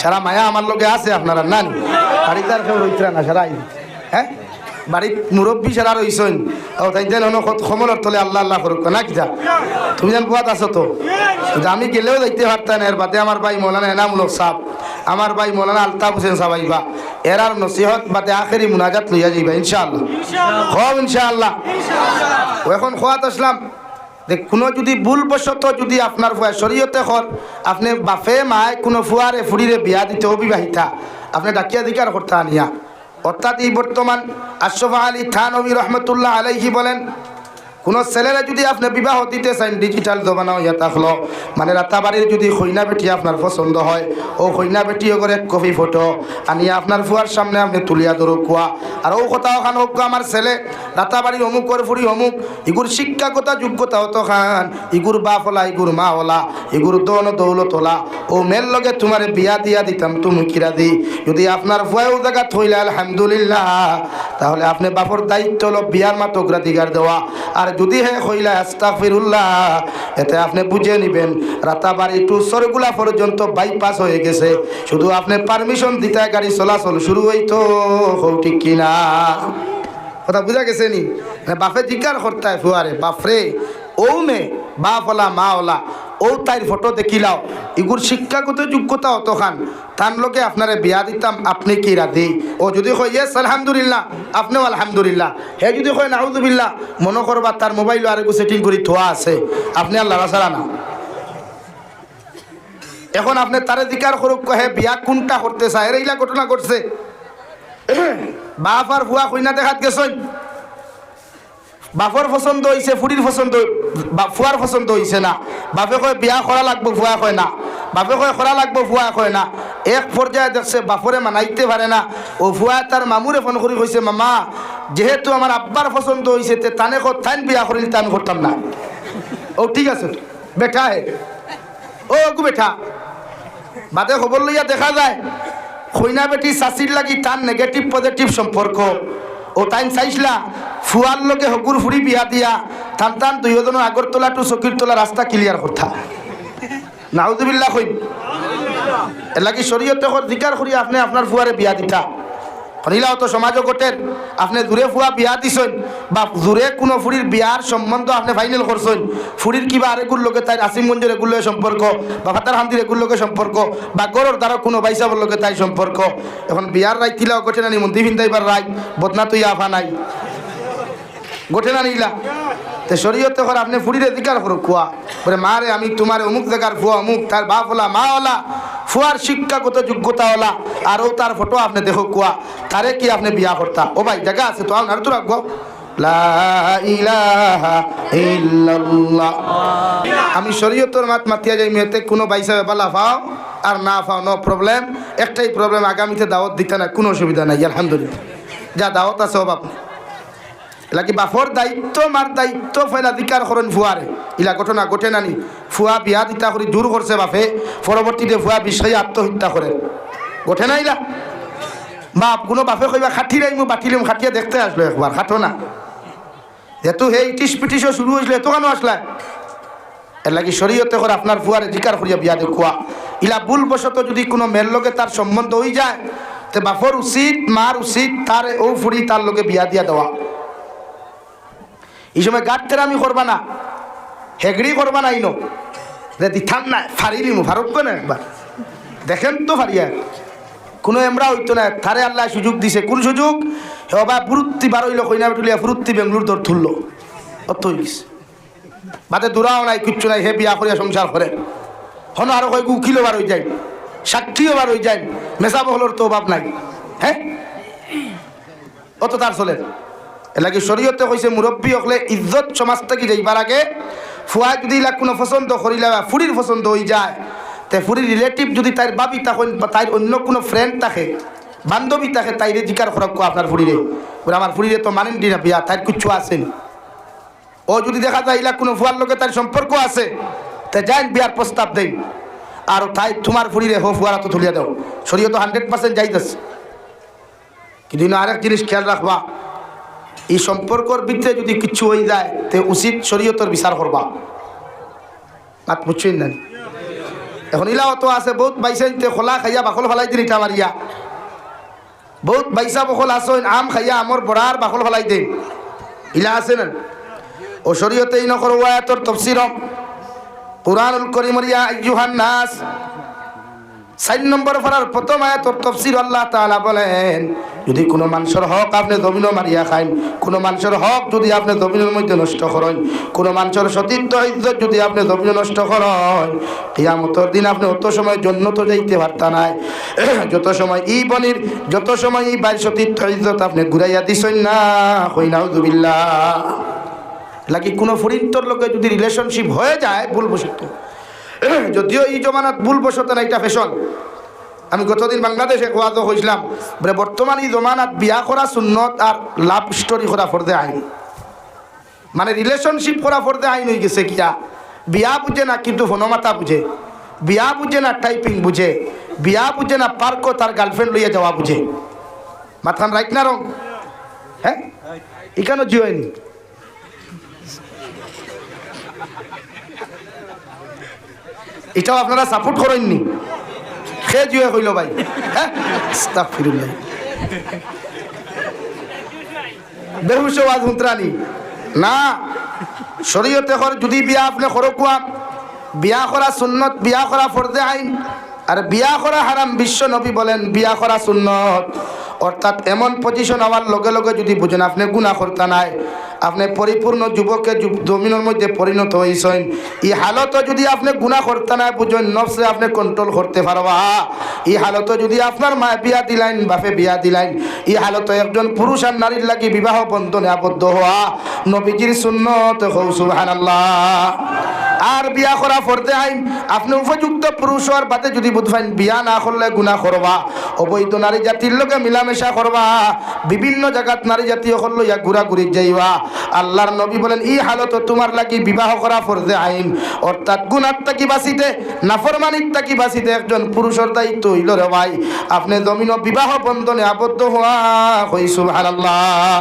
সারা মায়া আমার লগে আছে আপনারা নানি? বাড়িতে আর কেউ রইতরা না সারা হ্যাঁ? বাড়িত মুরব্বী সারা রইছেন। ও তাই যেন সমলের তলে আল্লাহ আল্লাহ করুক। না কিতা তুমি যেন পোয়াত আছো তো? আমি গেলেও যাইতে পারতাম এর বাদে আমার ভাই মৌলানা এনামূলক সাহ আমার ভাই মৌলানা আলতাফ হোসেন সাবাইবা এরার নসিহত বাদে আখেরি মুনাজাত লইয়া যাইবা ইনশাআল্লাহ। হব ইনশাআল্লাহ। ও এখন খোয়াত আসলাম। যে কোনো যদি ভুলবশত যদি আপনার ফুয়া শরীয়তে হল, আপনি বাফে মায় কোনো ফুয়ারে, ফুড়িরে বিয়া দিতে অবিবাহিতা। আপনি ডাকিয়া দিকার করতে আনিয়া। অর্থাৎ এই বর্তমান আশরফ আলী থানবী রহমতুল্লাহ আলাইহি বলেন কোনো ছেলেরা যদি আপনি বিবাহ দিতে চান ডিজিটাল জমানা হইয়া থাকল মানে রাতাবাড়ির যদি খৈনা বেটি আপনার পছন্দ হয়, ও খৈনা বেটিও করে কপি ফটো আনি আপনার ফুয়ার সামনে আপনি তুলিয়া ধরো কুয়া। আর ও কথা ওখান হোক আমার ছেলে রাতাবাড়ির অমুক করে ফুরি অমুক, ইগুর শিক্ষাগতা যোগ্যতা হতো খান ইগুর বাপ হলা ইগুর মা হলা ইগুর দন দৌলত হলা ও মেল লগে তোমার বিয়া দিয়া দিতাম, তুমি কিরা দি? যদি আপনার ফুয়াও জায়গা থইলে, আলহামদুলিল্লাহ। তাহলে আপনি বাপর দায়িত্ব হলো বিয়ার মাতো অগ্রাধিকার দেওয়া। আর যদি হে কইলা, আস্তাগফিরুল্লাহ। এতে আপনি বুঝে নিবেন রাতাবাড়ি টু সরগুলা পর্যন্ত বাইপাস হয়ে গেছে। শুধু আপনি পারমিশন দিতে গাড়ি চলাচল শুরু হইতো হৌ ঠিক কিনা। কথা বুঝা গেছে নি? মানে বাপে জিজ্ঞার করতে ফুয়ারে, বাপরে ও মে বাপ ওলা মা ওলা ও তাইর ফটো দেখিলাও ইগুর শিক্ষাগত যোগ্যতা অত খান তার লোকে আপনারে বিয়া দিতাম, আপনি কি রাধি ও যদি কয় ইয়েস আলহামদুলিল্লাহ। আপনিও আলহামদুলিল্লাহ। হে, যদি কয়, নাউজুবিল্লাহ। মনে করবা তার মোবাইল আর সেটিং করে থোয়া আছে। আপনি লাড়া ছাড়া না। এখন আপনি তারে দিকার করুক হে, বিয়া কোনটা করতে চায়? এর এইলা ঘটনা ঘটছে। বাপ আর ফুয়া কইনা দেখাত গেছই বাপর পছন্দ হয়েছে ফুড়ির পছন্দ ফুয়ার পছন্দ হয়েছে না। বাপে কয়, বিয়া করা লাগবো ফুয়া কয় না। বাপে কয় করা লাগবো ফুয়া কয় না। এক পর্যায়ে দেখছে বাপরে মানাইতে পারে না। ও ফুয়া তার মামুরে ফোন করে কইছে মামা, যেহেতু আমার আব্বার পছন্দ হয়েছে তে তানে থাইন বিয়া করিল আমি করতাম না? ও ঠিক আছে। বেঠা হে ও গু বেঠা বাদে খবর লইয়া দেখা যায়। খৈনা বেটি চাষির লাগি তার নেগেটিভ পজিটিভ সম্পর্ক ও তাই চাইছিলা ফুয়ার লোকে হকুর ফুরি বিয়া দিয়া। টান টান দুইজনের আগরতলা টু চকির তোলা রাস্তা ক্লিয়ার করতা নাউজুবিল্লাহ কইম। এর লাগি শরীয়তে জিকার করি আপনি আপনার ফুয়ারে বিয়া দিতা। হনিলাও তো সমাজ গোটের আপনি দূরে ফুয়া বিয়া দিছেন, বা দূরে কোনো ফুরির বিয়ার সম্বন্ধ আপনি ফাইনাল করছেন ফুরির কিবা আরেগুর লোকে তাই আসিমগঞ্জের এগুর লোকের সম্পর্ক বা ফাতার হান্দির এগুর লোকের সম্পর্ক বা গরর দ্বারা কোনো বাইসাবর লোকে তাই সম্পর্ক এখন বিয়ার রায় তিলাও গোটে না নি মন্দির ভিন্দাইবার রায় বদনা তুই আফা নাই। গোটে না নিলা তে শরীয়তে করে, আপনি ফুরির অধিকার করো কুয়া বলে মা রে আমি তোমার অমুক জায়গার ফুয়া, অমুক, তার বাপ ওলা মা ওলা ফুয়ার শিক্ষাগত যোগ্যতা ওলা আর ও তার ফটো আপনি দেখো কুয়া তারে কি আপনি বিয়া করতা? ও ভাই, জায়গা আছে তো আপনার তো রাখব। আমি শরীয়তর মাত মাতিয়া যাই মেয়েতে কোনো বাইসা বালা পাও আর না পাও নো প্রবলেম একটাই প্রবলেম আগামীতে দাওয়াত দিতে না কোনো অসুবিধা নাই, আলহামদুলিল্লাহ। যা দাওয়াত আছে, ও বাপ। লাগি বাপর দায়িত্ব মার দায়িত্ব ফেলা দিকার করেন ফুয়ারে ইলা ঘটনা ঘটে নানি। ফুয়া বিয়া দিতা করে দূর করছে বাপে। পরবর্তীতে ফুয়া বিষয়ে আত্মহত্যা করে ঘটে না ইলা? বাপ, কোনো বাপে কইবা, খাটি রাইমু বাটিলিম খাটিয়ে দেখতে আসলো একবার খাটো না। যেহেতু সেই ইটিস পিটিসও শুরু হয়েছিল এত কেন আসলা এর লাগি শরীয়তে করে আপনার ফুয়ারে জিকার করিয়া বিয়া দেখুয়া ইলা ভুলবশত যদি কোনো মেয়ের লগে তার সম্বন্ধ হয়ে যায়, তে বাপর উচিত মার উচিত তার ও ফুরি তার লগে বিয়া দিয়া দেওয়া এই সময় গাট আমি করবা না। হেগড়ি করবা না ইনো। যে দিথাম না ফারিলি মু ফারুক না একবার দেখেন তো ফারিয়া কোনো এমরা হইতো না তারে আল্লাহ সুযোগ দিছে। কোন সুযোগ? হবা ফুরুত্তি বার হইল কইনা বেটুলিয়া ফুরুত্তি বেঙ্গলুর দর তুললো অত হয়ে গেছে। বাদে দূরাও নাই, কিচ্ছু নাই। হে বিয়া করিয়া সংসার করে হন আরও কয়েক উকিলও বার হয়ে যায়? সাক্ষীও বার হয়ে যায়। মেসা বহলোর তো অভাব নাই। হ্যাঁ অত তার চলে। এলাকি শরীয়তে কইছে মুরব্বী হকলে ইজ্জত সমাজ থেকে যাইবার আগে ফুয়া যদি ইলা কোনো পছন্দ করিলা বা ফুরির পছন্দ হয়ে যায়, তে ফুরির রিলেটিভ যদি তার বাবি বা তার অন্য কোনো ফ্রেন্ড থাকে, বান্ধবী থাকে, তাইরে জিকার খরক আপনার ফুরিরে। বলে আমার ফুরিরে তো মানেন দিনা বিয়া তার কিচ্ছু আছেন। ও যদি দেখা যায় ইলা কোনো ফুয়ার লোকে তার সম্পর্ক আছে, তে যাই বিয়ার প্রস্তাব দেই আর তাই তোমার ফুরিরে হো ফুয়ারা তো তুলিয়া দাও। শরীয়ত হান্ড্রেড পার্সেন্ট যাইতেছে। কিন্তু আরেক জিনিস খেয়াল রাখবা এই সম্পর্কর ভিতরে যদি কিছু হয়ে যায়, তে উচিত শরীয়তর বিচার করবা। মাত বুঝছেন না? এখন ইলা অত আছে, বহুত বাইসা খোলা খাইয়া বাকল ফেলাই দিন ইটা মারিয়া। বহুত বাইসা বকল আসন আম খাইয়া আমর বড়ার বাকল ফেলাই দিন। ইলা আছে না? ও শরীয়তে ইন করো আয়াতর তফসিরম কুরআনুল করিমর ইয়া আইয়ুহান নাস। চার নম্বর ফরার প্রথম আয়াতর তফসির আল্লাহ তাআলা বলেন যদি কোনো মানুষের হক আপনি জমিনও মারিয়া খাইন, কোনো মানুষের হক যদি আপনি জমিনের মধ্যে নষ্ট করেন, কোনো মানুষের সতীর্থ ইজ্জত যদি আপনি জমিন নষ্ট করেন, কিয়ামতর দিন আপনি অত সময় জন্য তো যাইতে পারতা নাই। যত সময় ই বনির, যত সময় ই বাইর সতীর্থ ইজ্জত আপনি ঘুরাইয়া দিছেন না হই নাউজুবিল্লাহ লাগি কোনো ফরিন্তর লোকে যদি রিলেশনশিপ হয়ে যায় ভুল বসত যদিও এই জমানাত ভুল বসত না একটা ফ্যাশন। আমি গতদিন বাংলাদেশে কোয়াদ হয়েছিলাম বলে বর্তমান এই জমানাত বিয়া করা সুন্নত আর লাভ স্টোরি করা ফর্দে আইন। মানে রিলেশনশিপ করা ফর্দে আইন হয়ে গেছে কিয়া। বিয়া বুঝে না কিন্তু ফনমাতা বুঝে। বিয়া বুঝে না টাইপিং বুঝে। বিয়া বুঝে না পার্কও তার গার্লফ্রেন্ড লইয়া যাওয়া বুঝে। মাথান রাইট না রং হ্যাঁ? এখানেও জিওয়নি এটাও আপনারা সাপোর্ট করেননি। খেয়ে জুয়ে হইল ভাই। হ্যাঁ? আস্তাগফিরুল্লাহ। বেহুশ ওয়াজ হুঁতরানি। না, শরীয়তে কর যদি বিয়া আপনি খরকুয়া কুয়া, বিয়া করা সুন্নত, বিয়া করা ফরদে আইন, আর বিয়া করা হারাম, বিশ্ব নবী বলেন, বিয়া করা সুন্নত। অর্থাৎ এমন পজিশন আমার লগে লগে যদি বুঝেন, আপনি গুণা করতে নাই, আপনি পরিপূর্ণ যুবকে যুব- জমিনের মধ্যে পরিণত হয়েছেন এই হালত যদি আপনি গুণা করতে না বুঝেন, নফসে আপনি কন্ট্রোল করতে পারবা। এই হালত যদি আপনার মা বিয়া দিলাইন বাপে বিয়া দিলাইন এই হালত একজন পুরুষ আর নারীর লাগি বিবাহ বন্ধনে আবদ্ধ হওয়া নবীজির সুন্নত হৌ সুবহানাল্লাহ। আর বিয়া করা ফরতে আইন। আপনি উপযুক্ত পুরুষ হওয়ার বাদে যদি বুঝবেন বিয়া না করলে গুণা করবা। অবৈধ নারী জাতির লোকে মিলামেশা করবা। বিভিন্ন জায়গাত নারী জাতীয় করল, ইয়া ঘুরা ঘুরি যাইবা। আল্লাহর নবী বলেন এই হালত, তোমার লাগি বিবাহ করা ফরজে আইন। অর্থাৎ গুণার তাকি বাঁচিতে, নাফরমানির তাকি বাঁচিতে একজন পুরুষের দায়িত্ব হইল রে ভাই। আপনি জমিন বিবাহ বন্ধনে আবদ্ধ হওয়া হই সুবহানাল্লাহ।